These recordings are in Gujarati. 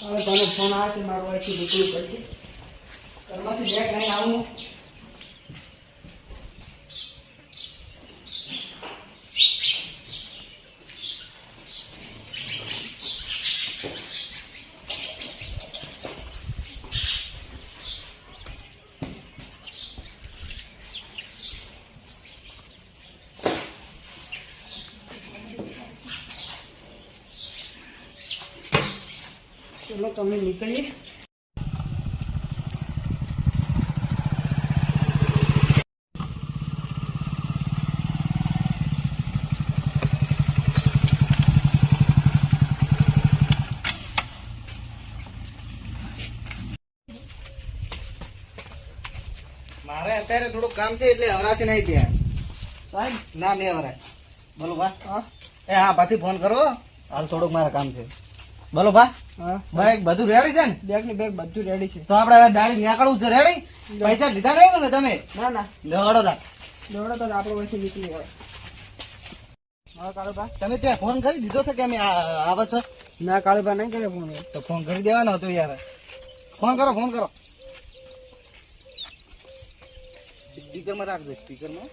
હવે તને ફોન આવે છે મારો અહીંથી નીકળવું પડશે ઘરમાંથી બેગ લઈને આવું. ચલો તમે નીકળીએ. મારે અત્યારે થોડું કામ છે એટલે હવરાશે નહીં ત્યાં સાહેબ? ના નહીં હવરાય. બોલો ભા એ હા પાછી ફોન કરો. હાલ થોડુંક મારે કામ છે. બોલો ભા. હા બાઈક બધું રેડી છે ને? બેગની બેગ બધું રેડી છે. તો આપણે હવે દાડી નીકળવું છે રેડી પૈસા લીધા નહીં ને તમે? ના ના. દોડો તા દોડો તો આપણે પછી નીકળી આવે હા કાળુભા. તમે ત્યાં ફોન કરી દીધો છે કે અમે આવે છે? ના કાળુભા નહીં કરે ફોન તો ફોન કરી દેવાનો હતો યાર. ફોન કરો ફોન કરો. સ્પીકરમાં રાખજો સ્પીકરમાં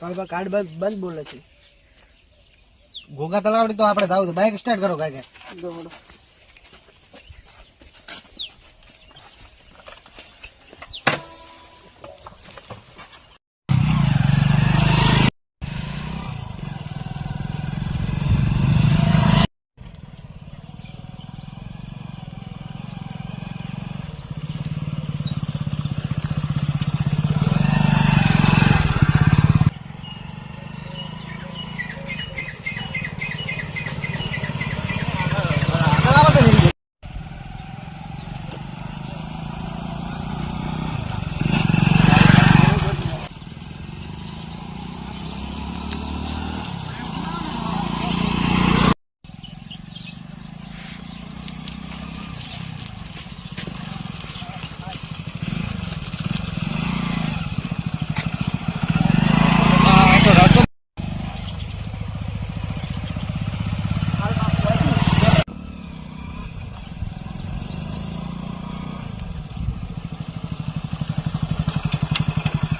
કાળુભા કાર્ડ બંધ બંધ બોલે છે. ઘોઘા તલાવડી તો આપણે ધાવું છે. બાઇક સ્ટાર્ટ કરો કાંઈ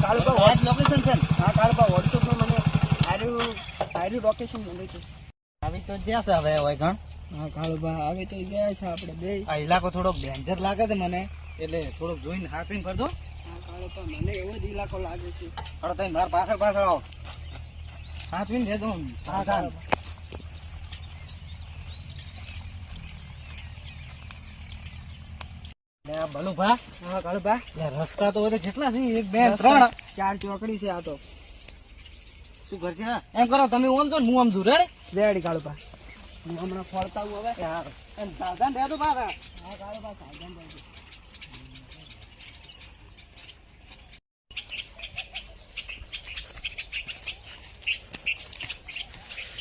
દોડો કાળુભા આજ લોકેશન છે હા વોટ્સઅપ વોટ્સઅપમાં મને આર્યું આર્યું લોકેશન મળ્યું છે આવી તો જ્યાં છે હવે હોય ગણ હા કાળુભા આવી તો ગયા છે આપણે બે. આ ઇલાકો થોડોક ડેન્જર લાગે છે મને એટલે થોડોક જોઈને હાથવીને કરજો હા કાળુભા મને એવો જ ઇલાકો લાગે છે. હવે તમે મારા પાછળ પાછળ આવો. હાથવીને દેજો હા હા હા કાળુભા રસ્તા તો બધા કેટલા છે? એક બે ત્રણ. ચાર ચોકડી છે આ તો. શું કરશે હા? એમ કરો તમે ઓમ છો હું આમ છું રેડી રેડી કાળુભા. હું હમણાં ફરતા હું હવે. યાર એમ સાવધાન રહેજો પાછા. હા કાળુભા સાવધાન રહેજો.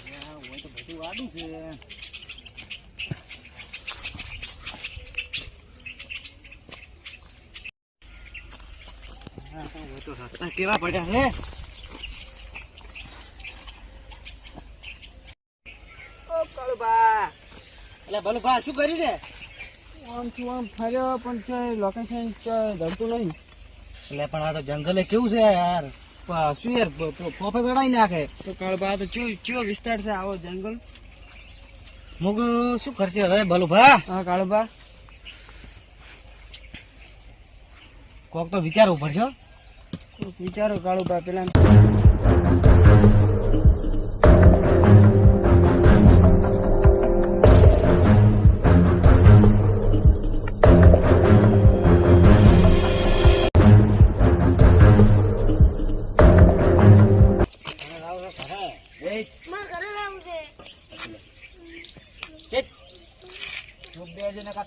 હા, હોય તો બધું વાડું છે. તો સસ્તા કેવા પડ્યા છે એટલે ભલુભા શું કર્યું છે આમ છું આમ ફર્યો પણ છે લોકેશન ધરતું નહીં એટલે પણ આ તો જંગલે કેવું છે યાર શું યાર પોપે ચડાઈ નાખે તો કાળુભા. તો ચો ચો વિસ્તાર છે આવો જંગલ મુગ શું કરશે હવે ભલુભા હા કાળુભા કોક તો વિચારવું પડશે વિચારો કાળુભા પેલા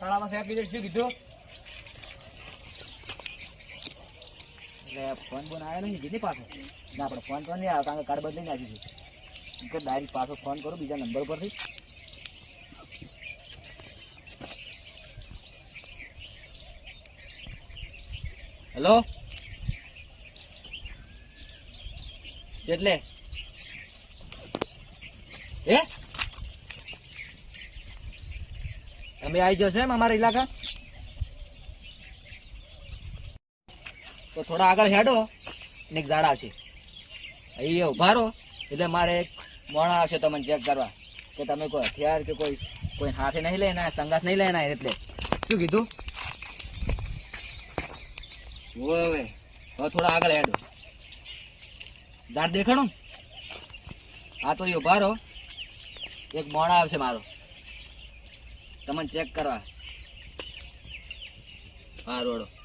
તળાવમાં ફેંકી દે શું કીધું? એટલે ફોન બોન આવ્યો નહીં કીધી પાછો. ના આપણે ફોન તો નહીં આવ્યો કારણ કે કાર્ડ બદલી નાખી દીધું કે ડાયરેક્ટ પાછો ફોન કરું, બીજા નંબર પરથી. હેલો એટલે? હે? તમે આવી જશો એમ અમારા ઇલાકા થોડા આગળ હેડો, ને એક ઝાડ આવશે. અહીં ઊભા રહો, એટલે મારે એક મોણા આવશે તમને ચેક કરવા. કે તમે કોઈ હથિયાર કે કોઈ કોઈ હાથે નહીં લેના સંગાથ નહીં લેના એટલે. શું કીધું? ઓવે હવે. થોડા આગળ હેડો. ઝાડ દેખાડો હા, તો એ ઊભા રહો. એક મોણા આવશે મારો. તમને ચેક કરવા. હા, રોડો.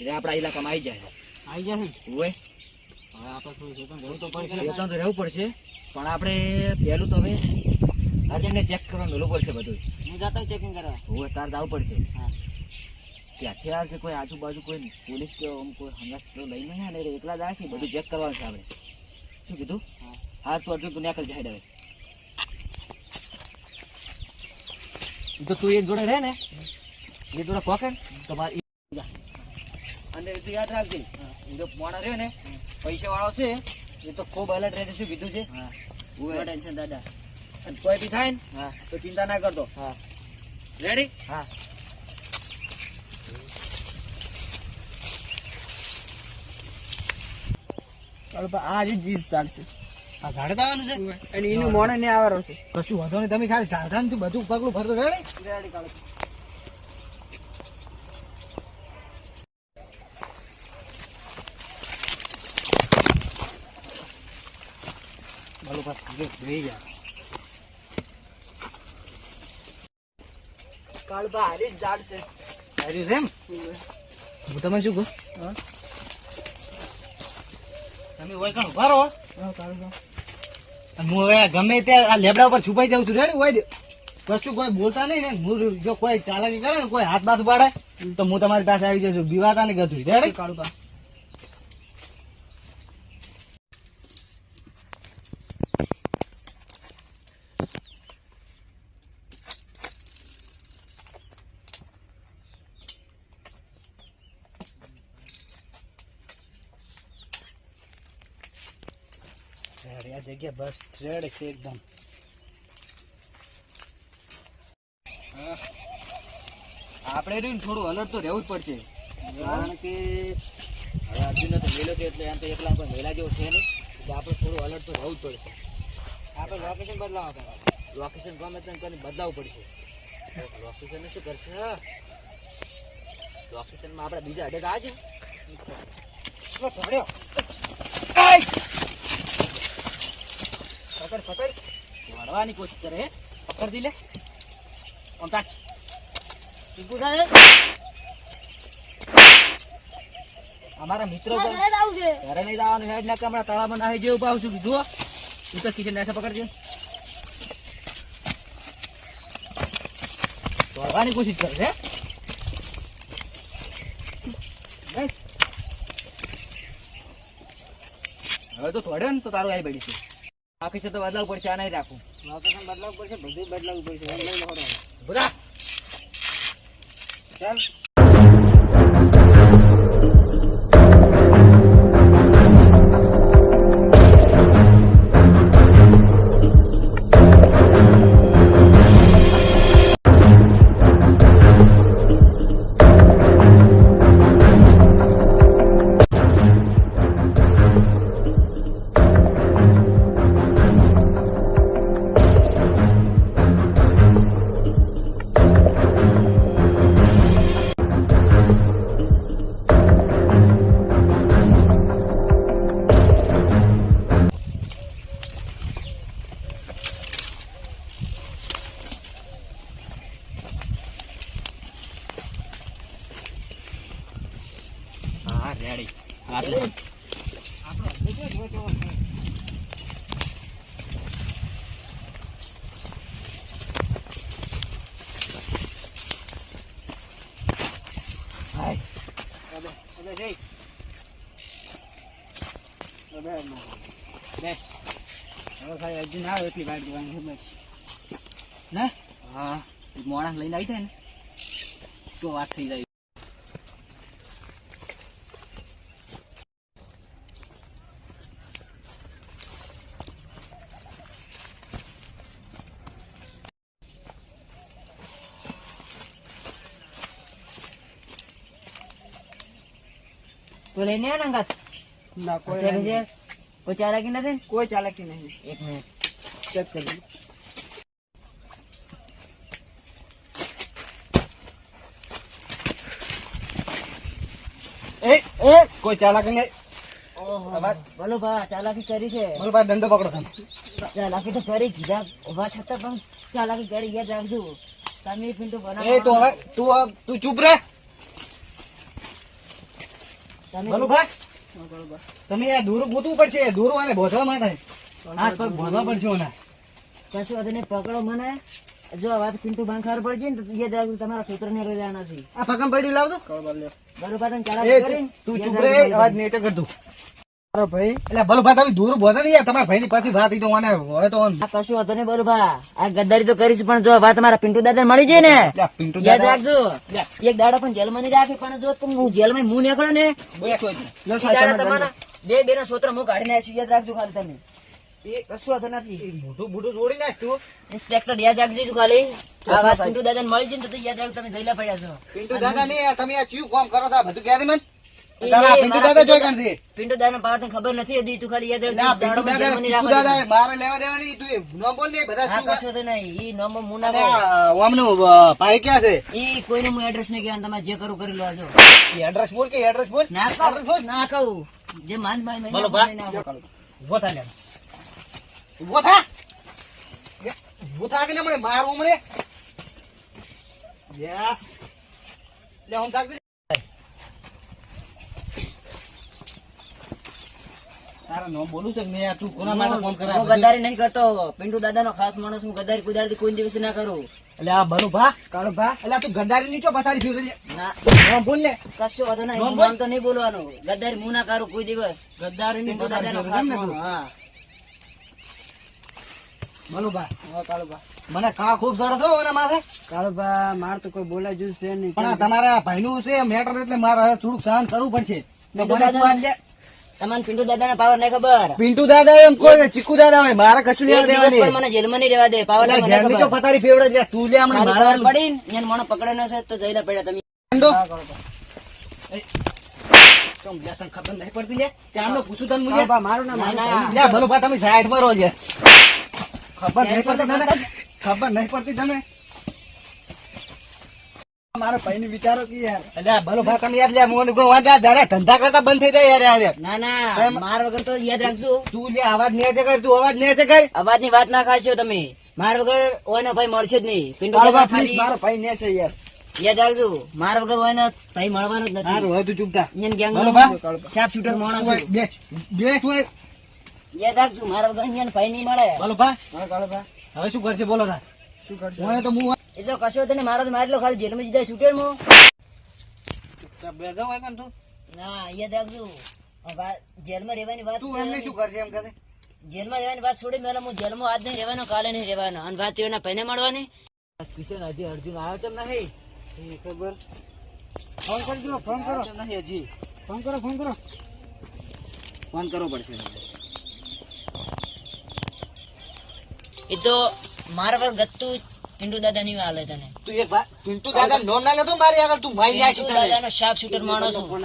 એટલે આપણા ઇલાકામાં આવી જાય. આવી જાય ચેતન તો પડશે રહેવું પડશે પણ આપણે પહેલું તો હવે ચેક કરવા મેલું પડશે બધું. હું જાતા ચેકિંગ કરવા. હવે તાર જવું પડશે. હા. કે હથિયાર કે કોઈ આજુબાજુ કોઈ પોલીસ કે આમ કોઈ હંગાસ લઈને આવે એકલા જાય છે બધું ચેક કરવાનું છે આપણે. શું કીધું? હા. હા તો અર્જુન તું નીકળ જાય હવે તો તું એ જોડે રહે ને. એ જોડે પકડ તમારે ઈ જા. અને એ તો યાદ રાખજે. હું. તો મોણા રહ્યો ને પૈસા વાળો છે એ તો ખૂબ અલર્ટ રહે શું કીધું છે? હા. ટેન્શન દાદા. અને કોઈ બી થાય ને હા. તો ચિંતા ના કરતો. હા. રેડી હા. આ જ જીસ ચાલશે. આ ઝાડે આવવાનું છે અને એનું મોણે ને આવવાનું છે. કશું વાંધો નહીં તમે ખાલી સાવધાનથી બધું પગલું ભરતો રેડી રેડી કાઢો પાછું બેહી ગયા હું તમે શું કહું તમે હોય કાણ ઊભા હા ગમે ત્યાં આ લેબડા ઉપર છુપાઈ જાઉં છું રે હોય કશું કોઈ બોલતા નહીં ને હું જો કોઈ ચાલાકી કરે ને કોઈ હાથ બાથ પાડે તો હું તમારી પાસે આવી જશું બીવાતા ને ગધું રેડી કાળબા રેડી આ જગ્યા બસ થ્રેડ છે એકદમ. આપણે રહ્યું ને થોડું અલર્ટ તો રહેવું જ પડશે. કારણ કે હવે અર્જુન તો મેલો છે એટલે એમ તો એકલા કોઈ મેલા જેવો છે નહીં. એટલે આપણે થોડું અલર્ટ તો રહેવું જ પડશે. આપણે લોકેશન બદલાવા પડે લોકેશન ગમે તેમ કરીને બદલાવવું પડશે. લોકેશન શું કરશે? લોકેશનમાં આપણે બીજા અડે તો આજે પડ્યો પકડ પકડ. વાળવાની કોશિશ કરે પકડ દી લે. ટીપુ અમારા મિત્રો છે. ઘરે નહીં જવાનું હેડ ના કમરા તળાવમાં નાહી જેવું પાવ છું. જુઓ. તું તો કિચન એસે પકડજે. દોડવાની કોશિશ કરે છે હવે તો થોડે ને તો તારું આવી પડી છે. આખી છે તો બદલાવ પડશે આ નહીં રાખું. લોકેશન બદલાવ પડશે બધું બદલાવવું પડશે. ચાલ. લાવ એટલી વાટ જોવાની છે. ને? હા. મોણા લઈને આવી જાય ને તો વાત થઈ જાય. લઈને આવ્યા ને ના કોઈ ચાલાકી નથી કોઈ ચાલાકી નહીં. એક મિનિટ. ચેક કરી એ એ કોઈ ચાલાક ને બોલો બા ચાલાકી કરી છે. બોલો ભાઈ દંડો પકડો તમે. ચાલાકી તો કરી કીધા ઊભા છતાં પણ ચાલાકી કરી યાદ રાખજો. તમે પિન્ટુ બનાવો. એ તો હવે તું તું ચૂપ રહે બોલો ભાઈ તમે આ દોરું ગોતવું પડશે. દોરું આને બોધવા માટે. હાથ પગ બોધવા પડશે ઓના. કશું વાંધો નહીં પકડો મને. જો વાત પિન્ટુ બાંધ ખબર પડી ને તો યાદ રાખજો તમારા સૂત્ર ને રોજા નથી આ પકમ પડી લાવજો. બરોબર તમે તું ચૂપ રે અવાજ નેટે મારો ભાઈ એટલે ભલો ભાઈ તમે દોરું બોધો નહીં તમારા ભાઈ ની પાછી વાત તો ઓને હવે તો કશું વાંધો નહીં બરોબર આ ગદ્દારી તો કરીશ પણ જો વાત તમારા પિન્ટુ દાદા મળી જાય ને પિન્ટુ યાદ રાખજો. એક દાડો પણ જેલમાં નહીં રાખે પણ જો તું હું જેલમાં મું નીકળ્યો ને બે બે ના સોત્ર હું કાઢી આવીશું યાદ રાખજો ખાલી તમે. એ કશું વાંધો નથી. એ મોઢું મોઢું જોડી નાખ તું. ઇન્સ્પેક્ટર યાદ રાખજો તું ખાલી. આ વાત પિન્ટુ દાદા મળી જાય તો યાદ રાખજો તમે જઈલા પડ્યા છો. પિન્ટુ દાદા નહીં તમે આ ચિયું કામ કરો છો? બધું ક્યાં મને? એ તારા એ પિન્ટુ દાદા જોઈ કાઢશે પિન્ટુ દાદા પાવર તને ખબર નથી હતી તું ખાલી યાદ ના પિન્ટુ દાદા પણ જેલમાં નહીં પિન્ટુ દાદા મારે લેવા દેવાની તું એ બોલ ને બધા શું કશું તો નહીં ઈ નોમો મું ના અને કહું. આ ઓમનું અ, ભાઈ ક્યાં છે? ઈ કોઈને હું એડ્રેસ નહીં કહેવાનું તમારે જે કરું કરી લો આજો એડ્રેસ બોલ કે એડ્રેસ બોલ? ના એડ્રેસ બોલ કહું ના કહું. જે માન ભાઈ બોલો બા. ઊભો થા લે ઊભો થા. ઊભો થા કે મને? મારું હમણે યસ. લે હું તાક તારા નામ બોલું છે મેં તું કોના માટે ફોન હું કરાવ નહીં કરતો. પિન્ટુ દાદાનો ખાસ માણસ હું ગદ્દારી કુદારી કોઈ દિવસ ના કરું. એટલે આ બનુ ભા. કાળો ભા. એટલે તું ગંદારી નીચો બતારી ફ્યુઝ લે. ના. નામ બોલ લે કશું વાંધો નહીં. નામ. તો નહીં બોલવાનું. ગદ્દારી હું ના કરું કોઈ દિવસ. ગદારી ની પિન્ટુ ખાસ માણસ. હા. બનુ ભા મને કા ખૂબ સરસ હો માથે? કાળુબા માર તો કોઈ બોલાય જ છે નહીં. પણ તમારા ભાઈનું છે મેટર એટલે મારે થોડુંક સહન કરવું પડશે. ને પિન્ટુ મને તું દાદા- આજ લે. તમને પિન્ટુ દાદા ના પાવર નહીં ખબર. પિન્ટુ દાદા એમ કોઈ ચીકુ દાદા હોય મારે કશું લેવા દેવાની. મને જેલમાં નહીં રહેવા દે પાવર એટલે મને જેલની પથારી ફેવડે છે તું લે હમણાં મારા પડી મને પકડે છે તો જઈલા પડ્યા તમે. ખબર નહીં પડતી લે? પૂછું તને મારું નામ. ભલો તમે સાઈડમાં રહો છે ખબર નહીં પડતી તને? ખબર નહીં પડતી તને? મારા ભાઈ ની વિચારો કે યાર. એટલે ભલો ભા તમે યાર લે મોને ગો વાંધા જયારે ધંધા કરતા બંધ થઈ જાય યાર યાર ના ના માર વગર તો યાદ રાખજો. તું લે અવાજ નેચે કર તું અવાજ નેચે કર અવાજની વાત ના ખાશો તમે. માર વગર ભાઈ મળશે જ નહીં. પ્લીઝ મારો ભાઈ ને છે યાર. યાદ રાખજો. માર વગર ઓયનો ભાઈ મળવાનો જ નથી. હારું હવે તું ચૂપ થા. ગેંગ સાફ શૂટર માણસ બેસ બેસ હોય યાદ રાખજો માર વગર ભાઈ નહીં મળે. બોલો ભા. હવે શું કરશે બોલો તા. શું કરશે? મને તો હું એ તો કશો તને મારો તો મારી લો ખાલી જેલમાં જીધા શૂટરમાં બેસો હોય કેમ તું. ના યાદ રાખજો. જેલમાં રહેવાની વાત તું એમને શું કરશે એમ કહે? જેલમાં રહેવાની વાત છોડી મેલો હું જેલમાં આજ નહીં રહેવાનો કાલે નહીં રહેવાનો. અને વાત તેઓના મળવાની. કિશન હજી અર્જુન આવ્યો તેમ નહીં? ખબર. ફોન કરજો ફોન કરો. કેમ નહીં હજી? ફોન કરો ફોન કરો. ફોન કરવો પડશે. એ તો મારા પર ગત્તું પિન્ટુ દાદા નહીં હાલે તને. તું એક વાત પિન્ટુ દાદા નો ના લેતો મારી આગળ તું માઈ ન્યા પિન્ટુ શીખે દાદાનો શાર્પ શૂટર માણસ છું.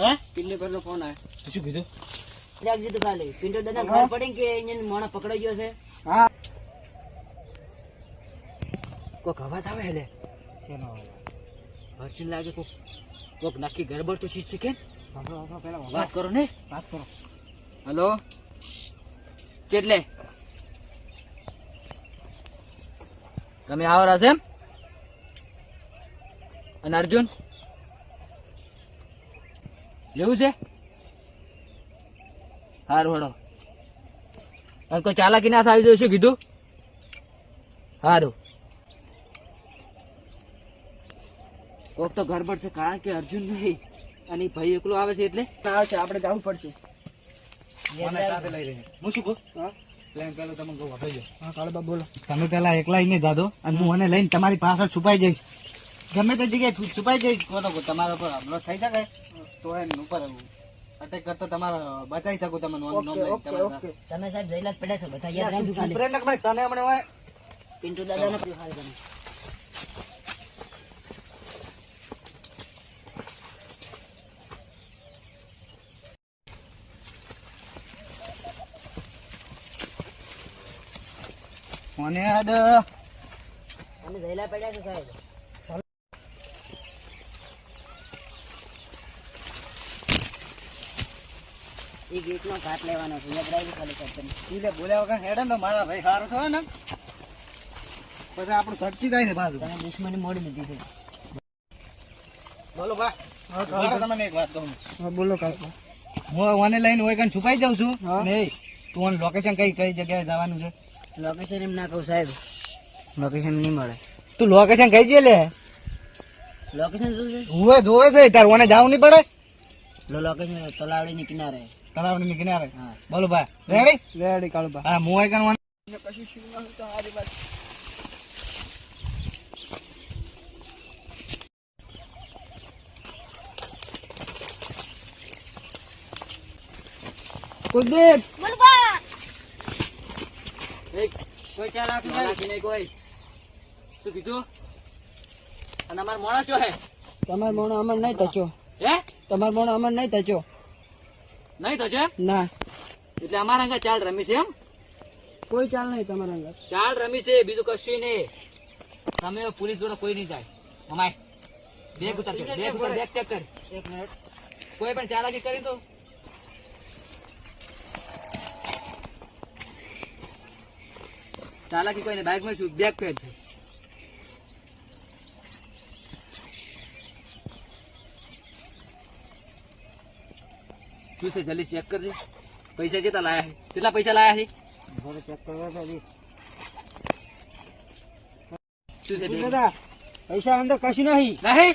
હે? કિલ્લી પર ફોન આવ્યો. તું શું કીધું? રાખજે તું ખાલી. પિન્ટુ દાદા ખબર પડી કે અહીંયા મોણો પકડાઈ ગયો છે? હા. કોક અવાજ આવે એટલે અર્જુન લાગે કોક કોક નાખી ગરબડ તો શીખ શીખે પેલા વાત કરો ને. વાત કરો. હલો? કેટલે? તમે આવો રાસે અને અર્જુન? એવું છે? હાર વડો અને કોઈ ચાલાકી ના થાય જોઈશું કીધું? હારું. કોક તો ગરબડ છે કારણ કે અર્જુન નહીં અને ભાઈ એકલો આવે છે એટલે. આવે છે આપણે જવું પડશે. મને સાથે લઈ રહી. હું શું કહું? હા? તમે પેલા એકલા ને જાદો અને હું મને લઈને તમારી પાછળ છુપાઈ જઈશ. ગમે તે જગ્યાએ છુપાઈ જઈશ. કહો તમારા પર હમલો થઈ શકે? તો એમ ઉપર અટેક કરતા તમારે બચાવી શકું તમે તમે સાહેબ જઈલા જ છે છો બધા યાદ રાખજો તને હમણાં પિન્ટુ દાદા નો મને આદ અમે જઈલા પડ્યા છે સાહેબ. એ ગીતનો ઘાટ લેવાનો છે. યાદ રાખજો ખાલી કરતા એટલે બોલ્યા વગર હેડે તો મારા ભાઈ સારો થયો ને. પછી આપણું સચ્ચી થાય છે પાછું. તમે દુશ્મની મોડી લીધી છે. બોલો ભાઈ તમને એક વાત કહું. બોલો કાકા હું ઓને લઈને હોય કાન છુપાઈ જાઉં છું? નહીં. તું લોકેશન કઈ કઈ જગ્યાએ જવાનું છે? લોકેશન એમ ના કહું સાહેબ. લોકેશન નહીં મળે. તું લોકેશન કઈ જઈએ લે લોકેશન શું છે? હુએ જોવે છે તાર ઓને જાવું નહીં પડે? લો લોકેશન તલાવડીની કિનારે. તલાવડી ની કિનારે? હા. બોલો ભાઈ રેડી રેડી કાળુબા હા હું કાન ઓને? કશું શું ના તો હારી વાત. કુલદીપ! કોઈ ચાલ ચાલાકી નહીં? કોઈ. શું કીધું? અને અમાર મોણા ચો હે? તમાર મોણો અમર નહીં થચો હે? તમાર મોણો અમર નહીં તચો નહીં થચો ના. એટલે અમારા અહીંયા ચાલ રમી છે એમ? કોઈ ચાલ નહીં તમારા અંગત. ચાલ રમી છે બીજું કશું નહીં. તમે પોલીસ જોડે કોઈ નહીં જાય. અમાય. બેગ ઉતાર બેગ ઉતાર બેગ ચેક કર. એક મિનિટ. કોઈ પણ ચાલાકી કરી તો? ચાલાકી કોઈને નહીં બાઇકમાં શું? બેગ પેડ શું છે? જલ્દી ચેક કરજે. પૈસા છે લાયા છે? કેટલા પૈસા લાયા છે? ચેક કરવા છે શું છે દાદા? પૈસા અંદર કશું નહીં. નહીં?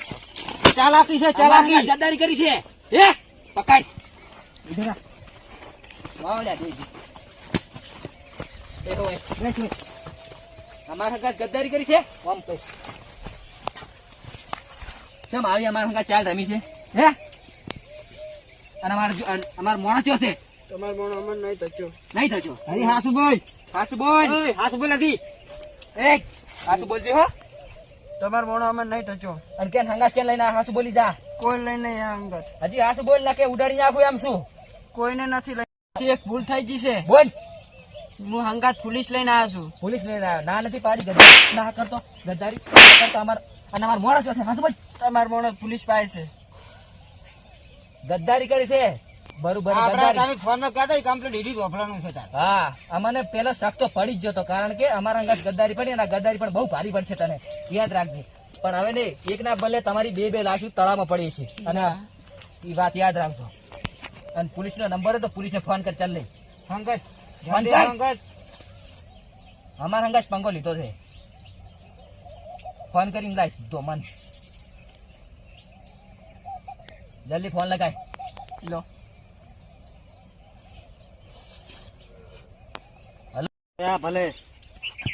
ચાલાકી છે ચાલાકી. ગદ્દારી કરી છે. હે? પકડ. વાવડ્યા. અમારા હંગાત ગદ્દારી કરી છે? આમ કઈ ચમ આવી અમારા હંગાત ચાલ રમી છે? હે? અને અમારા જો- મોણા ચો છે? તમાર મોણો અમર નહીં થચો નહીં થજો હરી હાસુ બોલ. હાસુ બોલ. હાસુ બોલ નથી એક. હાસુ બોલજે હો. તમાર મોણો અમર નહીં તચો અને કેમ હંગાસ કેન લઈને આ હાસુ બોલી જા. કોઈ લઈને આ અંગત હજી હાસુ બોલ ના કે ઉડાડી નાખું એમ શું? કોઈને નથી લઈ એક ભૂલ થઈ ગઈ છે. બોલ. હું હંગાત પોલીસ લઈને આવ્યો છું. પોલીસ લઈને આવ્યો. ના નથી પાડી. ના કરતો. ગદ્દારી કરતો અમાર અને અમાર મોણસ છે હા બોલ તમાર મોણસ પોલીસ પાસે છે. ગદ્દારી કરી છે. બરોબર ગદ્દારી. ફોન કરતા કમ્પ્લીટ ઈડી વફરાનું છે તાર. હા અમને પેલો શક તો પડી જ જતો કારણ કે અમારા અંગત ગદ્દારી પડી અને ગદ્દારી પણ બહુ ભારી પડશે તને. યાદ રાખજે. પણ હવે નહીં એક ના બદલે તમારી બે બે લાશો તળાવમાં પડી છે. અને એ વાત યાદ રાખજો. અને પોલીસ નો નંબર હતો પોલીસ ને ફોન કર ચાલ લે. ફોન કર. અમારા હંગાજ પંખો લીધો છે. ફોન કરીને લાય સીધો મન. જલ્દી ફોન લગાય. લો. હેલો. ભલે.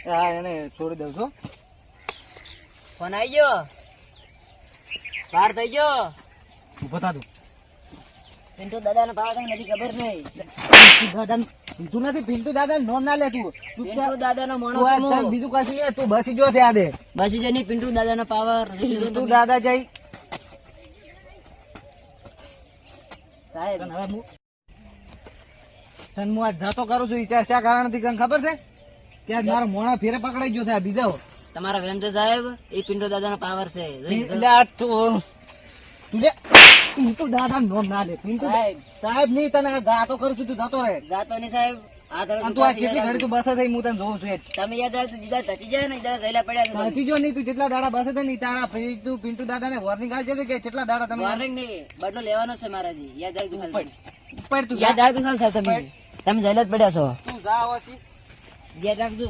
હા એને છોડી દઉં છું ફોન આવી ગયો. બહાર થઈ ગયો. ઊભો થા તું. પિન્ટુ દાદા ને ભાવ નથી ખબર નહીં. પિન્ટુ પિન્ટુ નથી પિન્ટુ દાદા નોમ ના લે તું. પિન્ટુ દાદા નો. માણસ બીજું કશું નહીં તું બસી જો ત્યાં દે. બસી જની પિન્ટુ દાદા નો પાવર પિન્ટુ દાદા જઈ. સાહેબ. હવે હું તને હું આ જતો કરું છું ઈ શા કારણથી તને ખબર છે? ત્યાં મારો મોણા ફેરે પકડાઈ ગયો થાય બીજા બીજો તમારા વેમ છે સાહેબ એ પિન્ટુ દાદા નો પાવર છે. એટલે આ તું તું જે તો દાદા નોમ ના લે સાહેબ. સાહેબ નહીં તને ગાતો કરું છું તું જતો રહે. જાતો નહીં સાહેબ. તમે તું આ કેટલી ઘડી તું બસે થઈ હું તને જોઉં છું તમે યાદ રાખજો જીદા તચી જાય ને જરા જઈલા પડ્યા છો જો નહીં તું જેટલા દાડા બસે છે નહીં તારા તું પિન્ટુ દાદા ને વોર્નિંગ આપજે કે જેટલા દાડા તમે વોર્નિંગ નહીં બદલો લેવાનો છે મારાથી યાદ ઉપર તું તમે. તમે જઈલા જ પડ્યા છો. તું જા હોવાથી. યાદ રાખજો.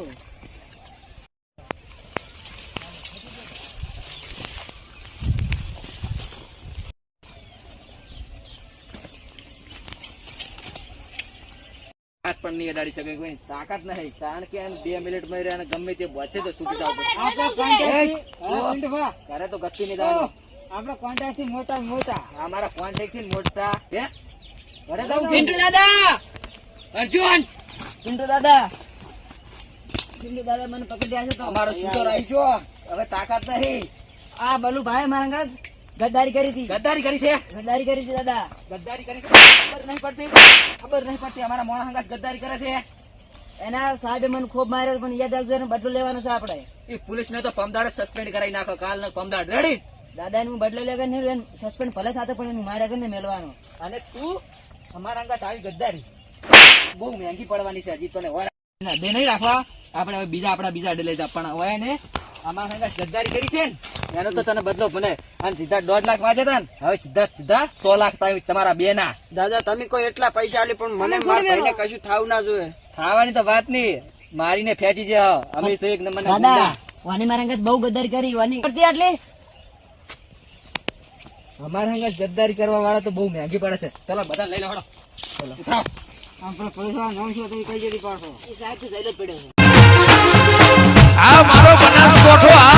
તાકાત પણ નહીં અડાડી શકે કોઈ. તાકાત નહીં કારણ કે એને બે મિનિટમાં રહે ગમે તે બચે તો છૂટી જાવ. ઘરે તો ગતિ નહીં જવાનું આપણા કોન્ટેક્ટથી મોટા મોટા. અમારા કોન્ટેક્ટથી મોટા. હે? ઘરે જાવ પિન્ટુ દાદા! અર્જુન! પિન્ટુ દાદા. પિન્ટુ દાદા મને પકડી આવ્યો તો. અમારો સીધો રહી હવે તાકાત નહીં. આ બલુ ભાઈ મારા ગદ્દારી કરી હતી. ગદ્દારી કરી છે? ગદ્દારી કરી છે દાદા. ગદ્દારી કરી છે? ખબર નહીં પડતી? ખબર નહીં પડતી અમારા મોણા હંગાસ ગદ્દારી કરે છે? એના સાહેબે મને ખૂબ માર્યો પણ યાદ રાખજો બદલો લેવાનો છે આપણે. એ પોલીસ ને તો પમદાડ સસ્પેન્ડ કરાવી નાખો કાલ નો પમદાડ. રેડી દાદા હું બદલો લેવા નહીં સસ્પેન્ડ ભલે થતો પણ એનું માર્યા વગર ને મેળવાનો? અને તું? અમારા અંગત આવી ગદ્દારી. બહુ મહેંગી પડવાની છે હજી તને બે નહીં રાખવા. આપણે હવે બીજા આપણા બીજા ડેલે પણ હવે ને? અમારા અંગત ગદ્દારી કરી છે ને એનો તો તને બદલો ભલે. અને સીધા દોઢ લાખ વાંચે હતા ને હવે સીધા સીધા સો લાખ થાય તમારા બે ના દાદા તમે કોઈ એટલા પૈસા આલી પણ મને મારા ભાઈને કશું થાવું ના જોઈએ. ખાવાની તો વાત નહીં. મારીને ફેંચી છે અમે તો એક નંબર દાદા વાની મારા અંગત બહુ ગદ્દારી કરી વાની. કરતી આટલી? અમારા અંગત ગદ્દારી કરવા વાળા તો બહુ મહેંગી પડે છે. ચલો બધા લઈ લો ચલો. પૈસા નવસો શું કઈ જતી પાડશો એ સાહેબ તો જઈલો જ પડ્યો છે. આ મારો બનાસકોઠો આ